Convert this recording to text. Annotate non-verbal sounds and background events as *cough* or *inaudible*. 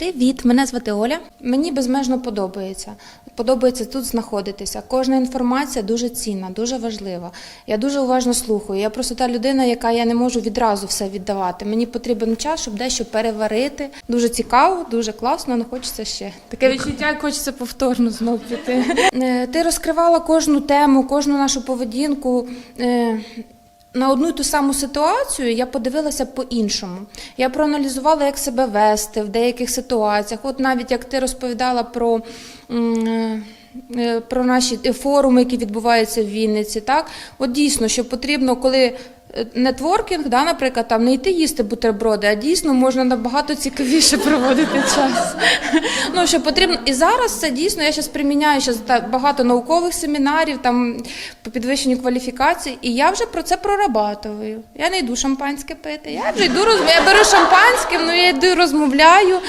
Привіт, мене звати Оля. Мені безмежно подобається. Подобається тут знаходитися. Кожна інформація дуже цінна, дуже важлива. Я дуже уважно слухаю. Я просто та людина, яка я не можу відразу все віддавати. Мені потрібен час, щоб дещо переварити. Дуже цікаво, дуже класно, але хочеться ще. Таке відчуття, як хочеться повторно знов піти. Е, Ти розкривала кожну тему, кожну нашу поведінку. На одну й ту саму ситуацію я подивилася по-іншому. Я проаналізувала, як себе вести в деяких ситуаціях. От навіть як ти розповідала про. е, Про наші форуми, які відбуваються в Вінниці, так от дійсно, що потрібно, коли нетворкінг, да, наприклад, там не йти їсти бутерброди, а дійсно можна набагато цікавіше *laughs* проводити час. Ну що потрібно, і зараз це дійсно. Я зараз приміняю щас багато наукових семінарів там по підвищенню кваліфікації, і я вже про це прорабатую. Я не йду шампанське пити. Я вже йду роз... я беру шампанське, ну я йду розмовляю.